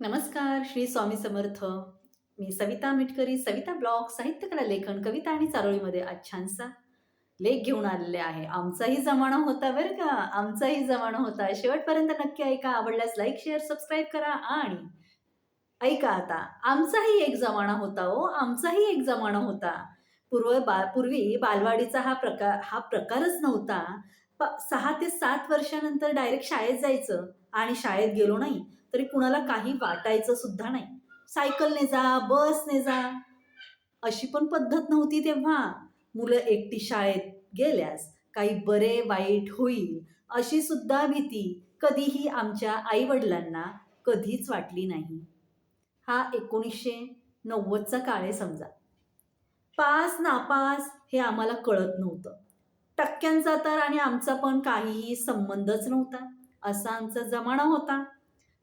नमस्कार श्री स्वामी समर्थ. मी सविता मिटकरी सविता ब्लॉग साहित्यकला लेखन कविता आणि चारोळीमध्ये आज छानसा लेख घेऊन आलेले आहे. आमचाही जमाना होता बरं का? आमचाही जमाना होता. शेवटपर्यंत नक्की ऐका आवडल्यास लाईक शेअर सबस्क्राईब करा आणि ऐका आता. आमचाही एक जमाना होता हो. आमचाही एक जमाना होता. पूर्व बा पूर्वी बालवाडीचा हा प्रकार हा प्रकारच नव्हता. प सहा ते सात वर्षानंतर डायरेक्ट शाळेत जायचं आणि शाळेत गेलो नाही. तरी कुणाला काही वाटायचं सुद्धा नाही. सायकलने जा बसने जा. अशी पण पद्धत नव्हती तेव्हा. मुलं एकटी शाळेत गेल्यास काही बरे वाईट होईल अशी सुद्धा भीती कधीही आमच्या आईवडिलांना कधीच वाटली नाही. हा एकोणीसशे नव्वदचा काळ आहे समजा. पास नापास हे आम्हाला कळत नव्हतं. टक्क्यांचा तर आणि आमचा पण काहीही संबंधच नव्हता. असा आमचा जमाना होता.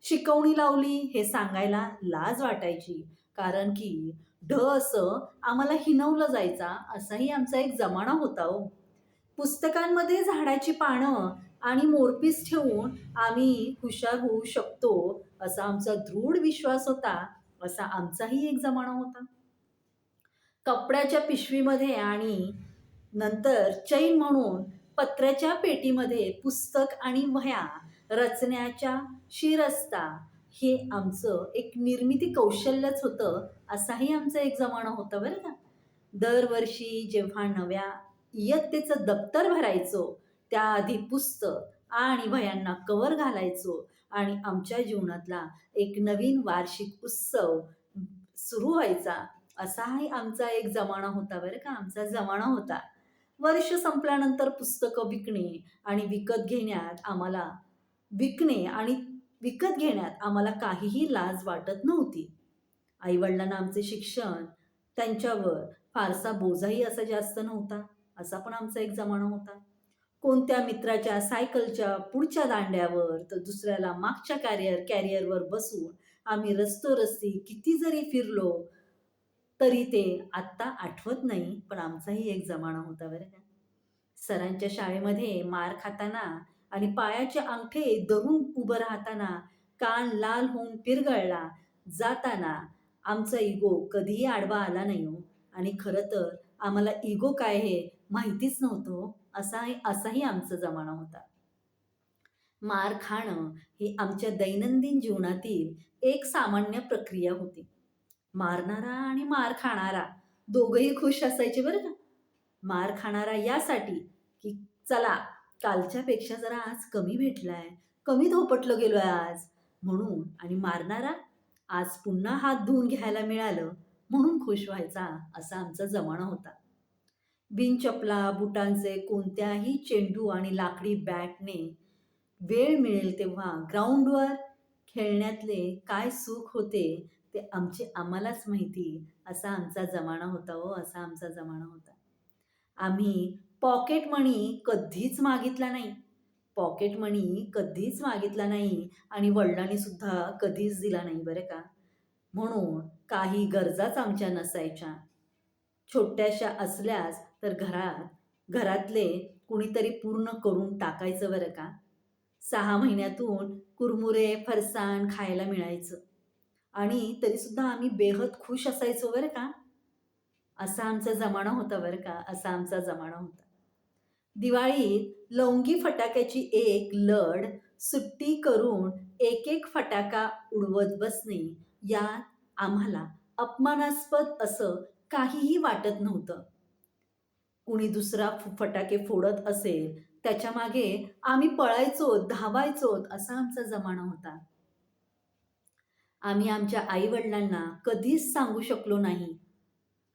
शिकवणी लावली हे सांगायला लाज वाटायची. कारण की ढ असं आम्हाला हिनवलं जायचा असाही आमचा एक जमाना होता हो. पुस्तकांमध्ये झाडाची पानं आणि मोरपीस ठेवून आम्ही हुशार होऊ शकतो असा आमचा दृढ विश्वास होता असा आमचाही एक जमाना होता. कपड्याच्या पिशवीमध्ये आणि नंतर चैन म्हणून पत्र्याच्या पेटीमध्ये पुस्तक आणि वह्या रचण्याच्या शिरस्ता हे आमचं एक निर्मिती कौशल्यच होतं असाही आमचं एक जमाना होता बरं का. दरवर्षी जेव्हा नव्या इयत्तेचं दप्तर भरायचो त्याआधी पुस्तक आणि भयांना कवर घालायचो आणि आमच्या जीवनातला एक नवीन वार्षिक उत्सव सुरू व्हायचा असाही आमचा एक जमाना होता बरं का आमचा जमाना होता. वर्ष संपल्यानंतर पुस्तकं विकणे आणि विकत घेण्यात आम्हाला विकणे आणि विकत घेण्यात आम्हाला काहीही लाज वाटत नव्हती. आईवडिलांना आमचे शिक्षण त्यांच्यावर फारसा बोजाही असा जास्त नव्हता असा पण आमचा एक जमाना होता. कोणत्या मित्राच्या सायकलच्या पुढच्या दांड्यावर तर दुसऱ्याला मागच्या कॅरियर कॅरियरवर बसून आम्ही रस्तोरस्ती किती जरी फिरलो तरी ते आत्ता आठवत नाही पण आमचाही एक जमाना होता बरं का. सरांच्या शाळेमध्ये मार खाताना आणि पायाचे अंगठे धरून उभं राहताना कान लाल होऊन पिरगळला. जाताना आमचा इगो कधीही आडवा आला नाही हो. आणि खरं तर आम्हाला इगो काय हे माहितीच नव्हतं असा असाही आमचा जमाना होता. मार खाणं ही आमच्या दैनंदिन जीवनातील एक सामान्य प्रक्रिया होती. मारणारा आणि मार खाणारा दोघंही खुश असायचे बरं का? मार खाणारा यासाठी की चला कालच्यापेक्षा जरा आज कमी भेटलाय. कमी धोपटलं गेलोय आज. म्हणून आणि मारणारा आज पुन्हा हात धुवून घ्यायला मिळालं म्हणून खुश व्हायचा असा आमचा जमाना होता. बिनचपला बुटांचे कोणत्याही चेंडू आणि लाकडी बॅटने वेळ मिळेल तेव्हा ग्राउंडवर खेळण्यातले काय सुख होते ते आमचे आम्हालाच माहिती असा आमचा जमाना होता हो असा आमचा जमाना होता. आम्ही पॉकेट मणी कधीच मागितला नाही. पॉकेट मणी कधीच मागितला नाही आणि वडिलांनी सुद्धा कधीच दिला नाही बरं का. म्हणून काही गरजाच आमच्या नसायच्या. छोट्याशा असल्यास तर घरात घरातले कुणीतरी पूर्ण करून टाकायचं बरं का. सहा महिन्यातून कुरमुरे फरसाण खायला मिळायचं. आणि तरीसुद्धा आम्ही बेहद खुश असायचो बरं का. असा आमचा जमाना होता बरं का असा आमचा जमाना होता. दिवाळीत लवंगी फटाक्याची एक लढ सुट्टी करून एक एक फटाका उडवत बसणे यात आम्हाला अपमानास्पद असं काहीही वाटत नव्हतं. कुणी दुसरा फटाके फोडत असेल त्याच्यामागे आम्ही पळायचो धावायचो असा आमचा जमाना होता. आम्ही आमच्या आई वडिलांना कधीच सांगू शकलो नाही.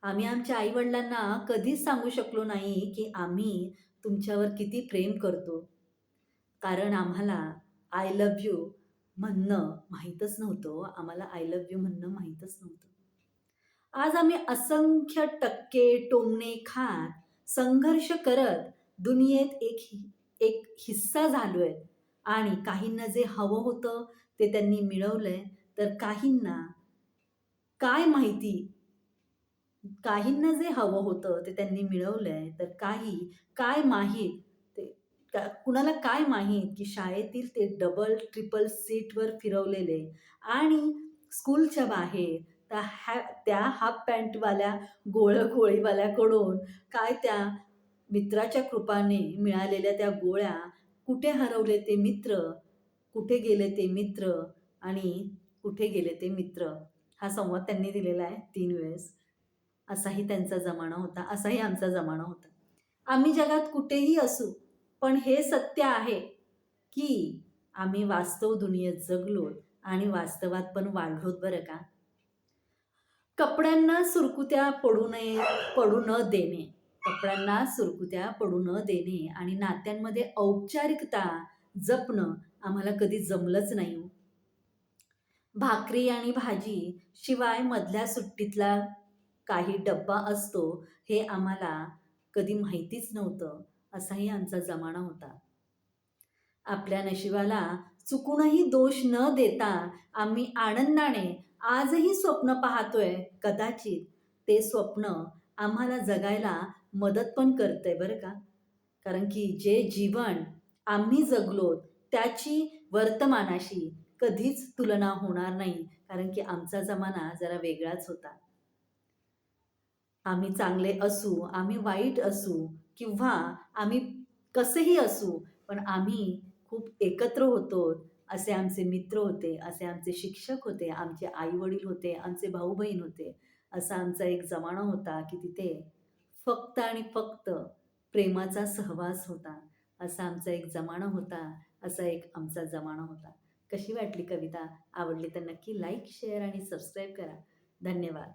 आम्ही आमच्या आईवडिलांना कधीच सांगू शकलो नाही की आम्ही तुमच्यावर किती प्रेम करतो. कारण आम्हाला आय लव्ह यू म्हणणं माहीतच नव्हतं. आम्हाला आय लव्ह यू म्हणणं माहीतच नव्हतं. आज आम्ही असंख्य टक्के टोमणे खात संघर्ष करत दुनियेत एक एक हिस्सा झालो आहे आणि काहींना जे हवं होतं ते त्यांनी मिळवलंय. तर काहींना काय माहिती काहींना जे हवं होतं ते त्यांनी मिळवलं आहे तर काही काय माहीत? ते का कुणाला काय माहीत की शाळेतील ते डबल ट्रिपल सीटवर फिरवलेले आणि स्कूलच्या बाहेर त्या हॅ त्या हाफ पॅन्टवाल्या गोळं गोळीवाल्याकडून काय त्या मित्राच्या कृपाने मिळालेल्या त्या गोळ्या कुठे हरवले ते मित्र? कुठे गेले ते मित्र? आणि कुठे गेले ते मित्र? हा संवाद त्यांनी दिलेला आहे तीन वेळेस. असाही त्यांचा जमाना होता असाही आमचा जमाना होता. आम्ही जगात कुठेही असू पण हे सत्य आहे की आम्ही वास्तव दुनियेत जगलोत आणि वास्तवात पण वाढलोत बरं का? कपड्यांना सुरकुत्या पडू नये पडू न देणे. कपड्यांना सुरकुत्या पडू न देणे आणि नात्यांमध्ये औपचारिकता जपणं आम्हाला कधी जमलंच नाही हो. भाकरी आणि भाजी शिवाय मधल्या सुट्टीतला काही डब्बा असतो हे आम्हाला कधी माहितीच नव्हतं असाही आमचा जमाना होता. आपल्या नशिबाला चुकूनही दोष न देता आम्ही आनंदाने आजही स्वप्न पाहतोय कदाचित ते स्वप्न आम्हाला जगायला मदत पण करतंय बरं का? कारण की जे जीवन आम्ही जगलो त्याची वर्तमानाशी कधीच तुलना होणार नाही कारण की आमचा जमाना जरा वेगळाच होता. आम्ही चांगले असू आम्ही वाईट असू किंवा आम्ही कसेही असू पण आम्ही खूप एकत्र होतो असे आमचे मित्र होते असे आमचे शिक्षक होते आमचे आईवडील होते आमचे भाऊ बहीण होते. असा आमचा एक जमाना होता की तिथे फक्त आणि फक्त प्रेमाचा सहवास होता. असा आमचा एक जमाना होता असा एक आमचा जमाना होता. कशी वाटली कविता? आवडली तर नक्की लाईक शेअर आणि सबस्क्राईब करा. धन्यवाद.